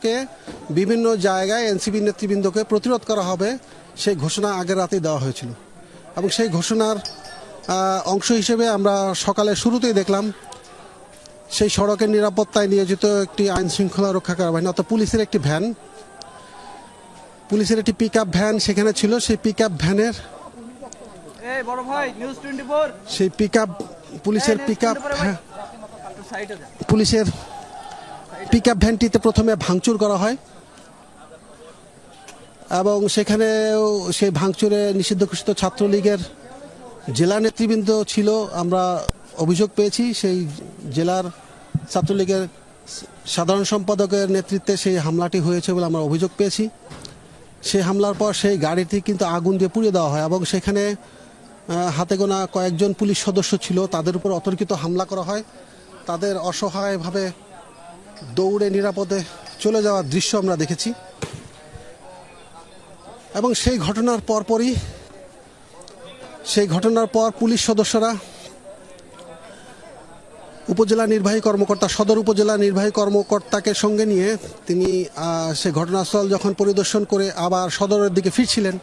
কে বিভিন্ন জায়গায় এনসিপি নেতৃবৃন্দকে প্রতিরোধ করা হবে সেই ঘোষণা আগের রাতেই দেওয়া হয়েছিল। এবং সেই ঘোষণার অংশ হিসেবে আমরা সকালে শুরুতেই দেখলাম সেই সড়কের নিরাপত্তায় নিয়োজিত একটি আইন শৃঙ্খলা রক্ষাকারী বাহিনী অর্থাৎ পুলিশের একটি ভ্যান। পুলিশের একটি পিক ভ্যান সেখানে ছিল সেই পিক ভ্যানের সেই পিক পুলিশের পিক সাইডে পুলিশের পিক আপ ভ্যানটিতে প্রথমে ভাঙচুর করা হয় এবং সেখানে সেই ভাঙচুরে নিষিদ্ধ ঘোষিত ছাত্রলীগের জেলা নেতৃবৃন্দ ছিল। আমরা অভিযোগ পেয়েছি, সেই জেলার ছাত্রলীগের সাধারণ সম্পাদকের নেতৃত্বে সেই হামলাটি হয়েছে বলে আমরা অভিযোগ পেয়েছি। সেই হামলার পর সেই গাড়িটি কিন্তু আগুন দিয়ে পুড়িয়ে দেওয়া হয় এবং সেখানে হাতে গোনা কয়েকজন পুলিশ সদস্য ছিল। তাদের উপর অতর্কিত হামলা করা হয়। তাদের অসহায়ভাবে দৌড়ে নিরাপদে চলে যাওয়ার দৃশ্য আমরা দেখেছি। এবং সেই ঘটনার পরপরই, সেই ঘটনার পর পুলিশ সদস্যরা উপজেলা নির্বাহী কর্মকর্তা, সদর উপজেলা নির্বাহী কর্মকর্তাকে সঙ্গে নিয়ে তিনি সে ঘটনাস্থল যখন পরিদর্শন করে আবার সদরের দিকে ফিরছিলেন,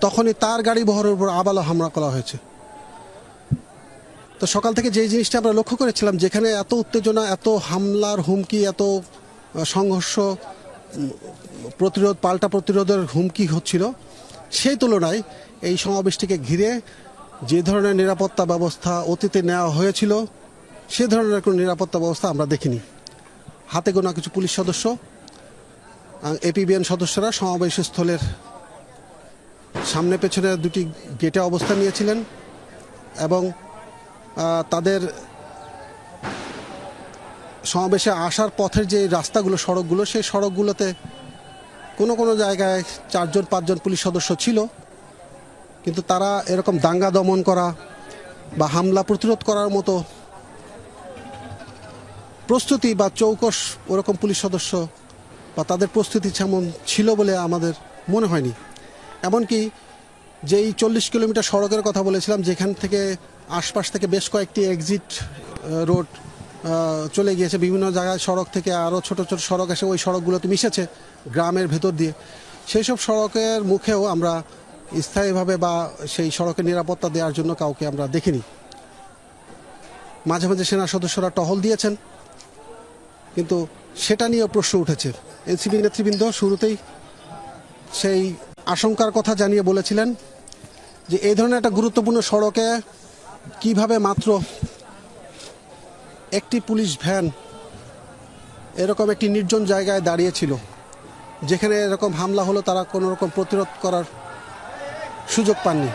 তখনই তার গাড়ি বহরের উপর আবারও হামলা করা হয়েছে। তো সকাল থেকে যে জিনিসটা আমরা লক্ষ্য করেছিলাম, যেখানে এত উত্তেজনা, এত হামলার হুমকি, এত সংঘর্ষ প্রতিরোধ, পাল্টা প্রতিরোধের হুমকি হচ্ছিল, সেই তুলনায় এই সমাবেশটিকে ঘিরে যে ধরনের নিরাপত্তা ব্যবস্থা অতীতে নেওয়া হয়েছিল, সে ধরনের কোনো নিরাপত্তা ব্যবস্থা আমরা দেখিনি। হাতে গোনা কিছু পুলিশ সদস্য এপিবিএন সদস্যরা সমাবেশ স্থলের সামনে পেছনে দুটি গেটে অবস্থান নিয়েছিলেন এবং তাদের সমাবেশে আসার পথের যে রাস্তাগুলো, সড়কগুলো, সেই সড়কগুলোতে কোনো কোনো জায়গায় চারজন, পাঁচজন পুলিশ সদস্য ছিল। কিন্তু তারা এরকম দাঙ্গা দমন করা বা হামলা প্রতিরোধ করার মতো প্রস্তুতি বা চৌকস ওরকম পুলিশ সদস্য বা তাদের প্রস্তুতি যেমন ছিল বলে আমাদের মনে হয়নি। এমনকি যেই চল্লিশ কিলোমিটার সড়কের কথা বলেছিলাম, যেখান থেকে আশপাশ থেকে বেশ কয়েকটি এক্সিট রোড চলে গিয়েছে। বিভিন্ন জায়গায় সড়ক থেকে আরও ছোট ছোট সড়ক এসে ওই সড়কগুলোতে মিশেছে গ্রামের ভেতর দিয়ে। সেই সব সড়কের মুখেও আমরা স্থায়ীভাবে বা সেই সড়কের নিরাপত্তা দেওয়ার জন্য কাউকে আমরা দেখিনি। মাঝে মাঝে সেনা সদস্যরা টহল দিয়েছেন, কিন্তু সেটা নিয়েও প্রশ্ন উঠেছে। এনসিপি নেতৃবৃন্দ শুরুতেই সেই আশঙ্কার কথা জানিয়ে বলেছিলেন যে, এই ধরনের একটা গুরুত্বপূর্ণ সড়কে কীভাবে মাত্র একটি পুলিশ ভ্যান এরকম একটি নির্জন জায়গায় দাঁড়িয়েছিল, যেখানে এরকম হামলা হলো তারা কোনো রকম প্রতিরোধ করার সুযোগ পাননি।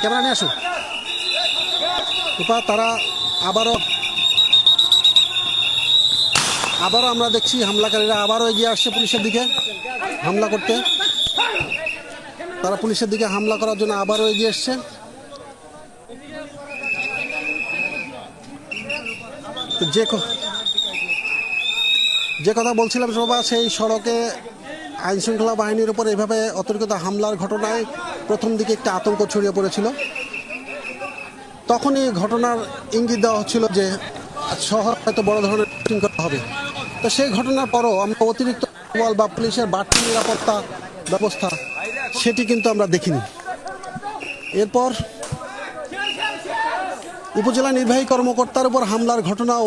ক্যামেরা নিয়ে আসুন। রূপা, তারা আবারও আবারও আমরা দেখছি হামলাকারীরা আবারও এগিয়ে আসছে পুলিশের দিকে হামলা করতে। তারা পুলিশের দিকে হামলা করার জন্য আবারও এগিয়ে এসছে। যে যে কথা বলছিলাম শোভা, সেই সড়কে আইন শৃঙ্খলা বাহিনীর উপর এভাবে অতর্কিত হামলার ঘটনায় প্রথম দিকে একটা আতঙ্ক ছড়িয়ে পড়েছিল। তখনই ঘটনার ইঙ্গিত দেওয়া হচ্ছিল যে শহর হয়তো বড় ধরনের শৃঙ্খলা হবে। তো সেই ঘটনার পরও আমরা অতিরিক্ত বল বা পুলিশের বাড়তি নিরাপত্তা ব্যবস্থা সেটি কিন্তু আমরা দেখিনি। এরপর উপজেলা নির্বাহী কর্মকর্তার উপর হামলার ঘটনাও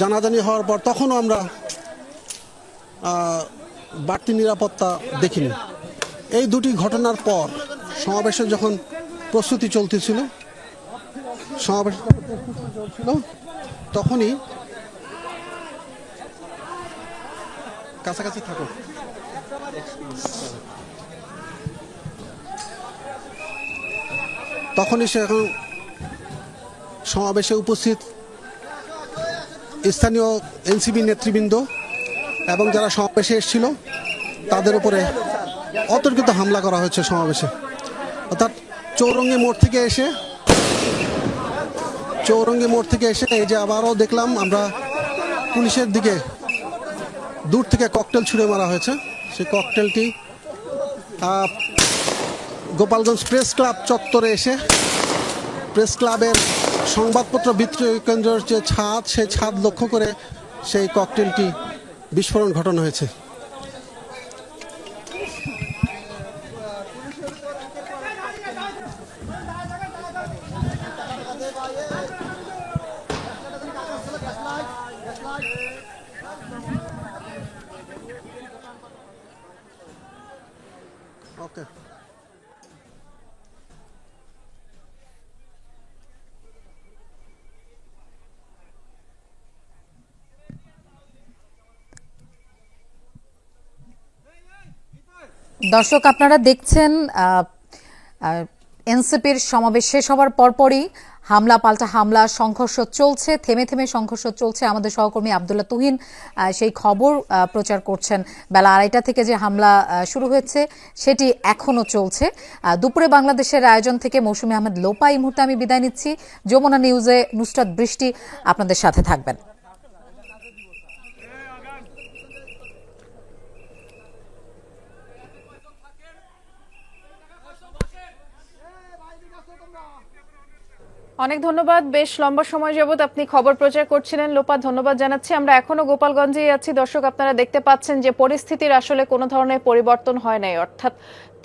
জানাজানি হওয়ার পর তখনও আমরা বাড়তি নিরাপত্তা দেখিনি। এই দুটি ঘটনার পর সমাবেশে যখন প্রস্তুতি চলতেছিল, সমাবেশ চলছিল, তখনই কাছাকাছি থাকো তখনই সে এখন সমাবেশে উপস্থিত স্থানীয় এনসিবি নেতৃবৃন্দ এবং যারা সমাবেশে এসেছিল, তাদের উপরে অতর্কিত হামলা করা হয়েছে সমাবেশে। অর্থাৎ চৌরঙ্গি মোড় থেকে এসে, চৌরঙ্গি মোড় থেকে এসে এই যে আবারও দেখলাম আমরা পুলিশের দিকে দূর থেকে ককটেল ছুড়ে মারা হয়েছে। সেই ককটেলটি গোপালগঞ্জ প্রেস ক্লাব চত্বরে এসে প্রেস ক্লাবের সংবাদপত্র বিক্রয় কেন্দ্রের যে ছাদ, সেই ছাদ লক্ষ্য করে সেই ককটেলটি বিস্ফোরণ ঘটানো হয়েছে। ওকে দর্শক, আপনারা দেখছেন এনসিপির সমাবেশ শেষ হওয়ার পরপরই হামলা, পাল্টা হামলা, সংঘর্ষ চলছে, থেমে থেমে সংঘর্ষ চলছে। আমাদের সহকর্মী আবদুল্লাহ তুহিন সেই খবর প্রচার করছেন। বেলা আড়াইটা থেকে যে হামলা শুরু হয়েছে, সেটি এখনও চলছে। দুপুরে বাংলাদেশের আয়োজন থেকে মৌসুমী আহমেদ লোপা এই মুহূর্তে আমি বিদায় নিচ্ছি। যমুনা নিউজে নুসরাত বৃষ্টি আপনাদের সাথে থাকবেন। অনেক ধন্যবাদ। বেশ লম্বা সময় যাবত আপনি খবর প্রচার করছিলেন। লোপা, ধন্যবাদ জানাচ্ছি। আমরা এখনও গোপালগঞ্জেই আছি। দর্শক, আপনারা দেখতে পাচ্ছেন যে পরিস্থিতির আসলে কোনো ধরনের পরিবর্তন হয় নাই। অর্থাৎ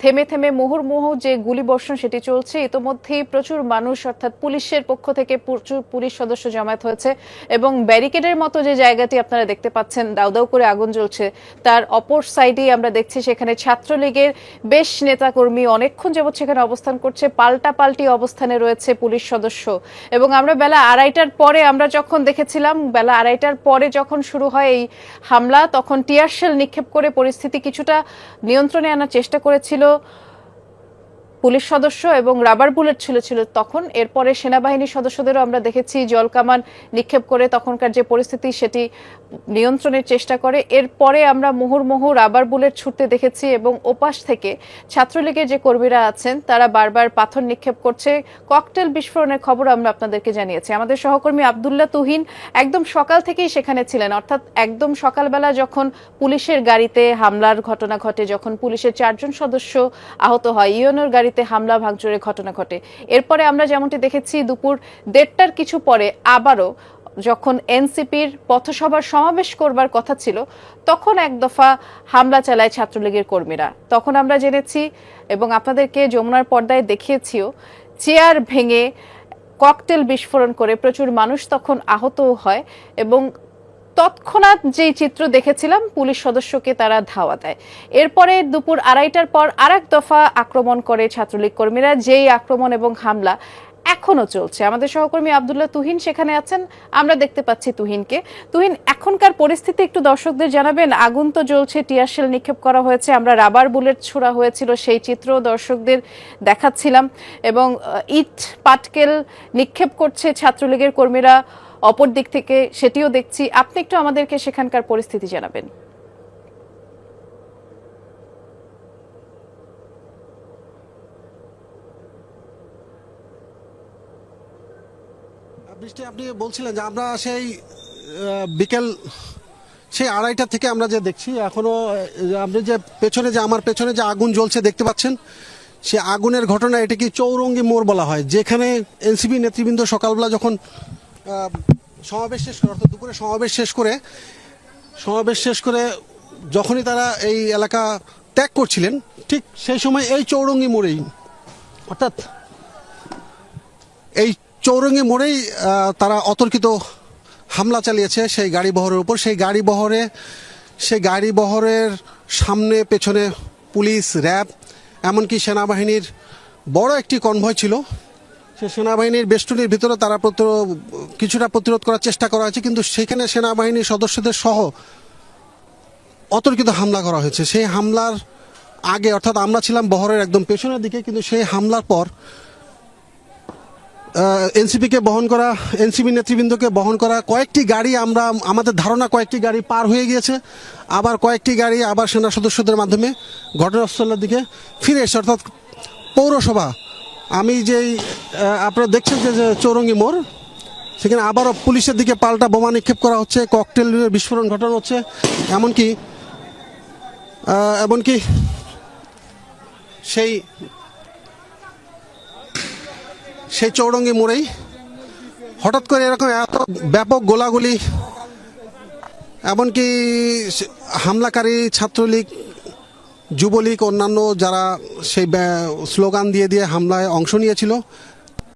থেমে থেমে মুহুর্মুহু যে গুলিবর্ষণ সেটি চলছে, ইতোমধ্যেই প্রচুর মানুষ, অর্থাৎ পুলিশের পক্ষ থেকে প্রচুর পুলিশ সদস্য জমায়েত হয়েছে এবং ব্যারিকেডের মতো যে জায়গাটি আপনারা দেখতে পাচ্ছেন, দাউ দাউ করে আগুন জ্বলছে, তার অপর সাইডেই আমরা দেখছি সেখানে ছাত্রলীগের বেশ নেতাকর্মী অনেকক্ষণ যাবৎ সেখানে অবস্থান করছে। পাল্টা পাল্টি অবস্থানে রয়েছে পুলিশ সদস্য। এবং আমরা বেলা আড়াইটার পরে আমরা যখন দেখেছিলাম, বেলা আড়াইটার পরে যখন শুরু হয় এই হামলা, তখন টিয়ারশেল নিক্ষেপ করে পরিস্থিতি কিছুটা নিয়ন্ত্রণে আনার চেষ্টা করেছিল। পুলিশ সদস্য এবং রাবার বুলেট ছিল ছিল তখন। এরপরে সেনাবাহিনীর সদস্যদেরও আমরা দেখেছি জল কামান নিক্ষেপ করে তখনকার যে পরিস্থিতি সেটি নিয়ন্ত্রণের চেষ্টা করে। এরপরে আমরা মুহুর্মুহু রাবার বুলেট ছুটতে দেখেছি এবং ওপাশ থেকে ছাত্রলীগের যে কর্মীরা আছেন, তারা বারবার পাথর নিক্ষেপ করছে। ককটেল বিস্ফোরণের খবর আমরা আপনাদেরকে জানিয়েছি। আমাদের সহকর্মী আবদুল্লাহ তুহিন একদম সকাল থেকেই সেখানে ছিলেন। অর্থাৎ একদম সকালবেলা যখন পুলিশের গাড়িতে হামলার ঘটনা ঘটে, যখন পুলিশের চারজন সদস্য আহত হয়, ইউএনওর গাড়িতে হামলা, ভাঙচুরের ঘটনা ঘটে। এরপরে আমরা যেমনটি দেখেছি, দুপুর দেড়টার কিছু পরে আবারও যখন এনসিপির পথসভার সমাবেশ করবার কথা ছিল, তখন এক দফা হামলা চালায় ছাত্রলীগের কর্মীরা। তখন আমরা জেনেছি এবং আপনাদেরকে যমুনার পর্দায় দেখিয়েছিও, চেয়ার ভেঙে ককটেল বিস্ফোরণ করে প্রচুর মানুষ তখন আহতও হয় এবং তৎক্ষণাৎ যেই চিত্র দেখেছিলাম, পুলিশ সদস্যকে তারা ধাওয়া দেয়। এরপরে দুপুর আড়াইটার পর আরেক দফা আক্রমণ করে ছাত্রলীগ কর্মীরা, যেই আক্রমণ এবং হামলা এখনও চলছে। আমাদের সহকর্মী আবদুল্লাহ তুহিন সেখানে আছেন। আমরা দেখতে পাচ্ছি তুহিনকে। তুহিন, এখনকার পরিস্থিতি একটু দর্শকদের জানাবেন। আগুন তো জ্বলছে টিয়ারশেল নিক্ষেপ করা হয়েছে, আমরা রাবার বুলেট ছোড়া হয়েছিল, সেই চিত্র দর্শকদের দেখাচ্ছিলাম। এবং ইট, পাটকেল নিক্ষেপ করছে ছাত্রলীগের কর্মীরা। অপর দিক থেকে সেটিও দেখছি। আপনি একটু আমাদেরকে সেখানকার পরিস্থিতি জানাবেন। আপনি বলছিলেন যে আমরা সেই বিকেল, সেই আড়াইটা থেকে আমরা যে দেখছি, এখনও আপনি যে পেছনে যে, আমার পেছনে যে আগুন জ্বলছে দেখতে পাচ্ছেন, সে আগুনের ঘটনা এটাকে চৌরঙ্গি মোড় বলা হয়। যেখানে এনসিপি নেতৃবৃন্দ সকালবেলা যখন সমাবেশ শেষ করে, অর্থাৎ দুপুরে সমাবেশ শেষ করে, সমাবেশ শেষ করে যখনই তারা এই এলাকা ত্যাগ করছিলেন, ঠিক সেই সময় এই চৌরঙ্গি মোড়েই, অর্থাৎ এই চৌরঙ্গি মোড়েই তারা অতর্কিত হামলা চালিয়েছে সেই গাড়ি বহরের উপর। সেই গাড়ি বহরে, সেই গাড়ি বহরের সামনে, পেছনে পুলিশ, র্যাব, এমনকি সেনাবাহিনীর বড় একটি কনভয় ছিল। সে সেনাবাহিনীর বেষ্টনীর ভিতরে তারা কিছুটা প্রতিরোধ করার চেষ্টা করা হয়েছে, কিন্তু সেখানে সেনাবাহিনীর সদস্যদের সহ অতর্কিত হামলা করা হয়েছে। সেই হামলার আগে, অর্থাৎ আমরা ছিলাম বহরের একদম পেছনের দিকে, কিন্তু সেই হামলার পর এনসিপিকে বহন করা, এনসিপি নেতৃবৃন্দকে বহন করা, কয়েকটি গাড়ি আমরা, আমাদের ধারণা কয়েকটি গাড়ি পার হয়ে গিয়েছে। আবার কয়েকটি গাড়ি আবার সেনা সদস্যদের মাধ্যমে ঘটনাস্থলের দিকে ফিরে এসে অর্থাৎ পৌরসভা আমি যেই আপনারা দেখছেন যে চৌরঙ্গি মোড়, সেখানে আবারও পুলিশের দিকে পাল্টা বোমা নিক্ষেপ করা হচ্ছে, ককটেল বিস্ফোরণ ঘটানো হচ্ছে, এমনকি এমনকি সেই সেই চৌরঙ্গি মোড়েই হঠাৎ করে এরকম এত ব্যাপক গোলাগুলি, এমনকি হামলাকারী ছাত্রলীগ যুবলীগ অন্যান্য যারা সেই স্লোগান দিয়ে দিয়ে হামলায় অংশ নিয়েছিল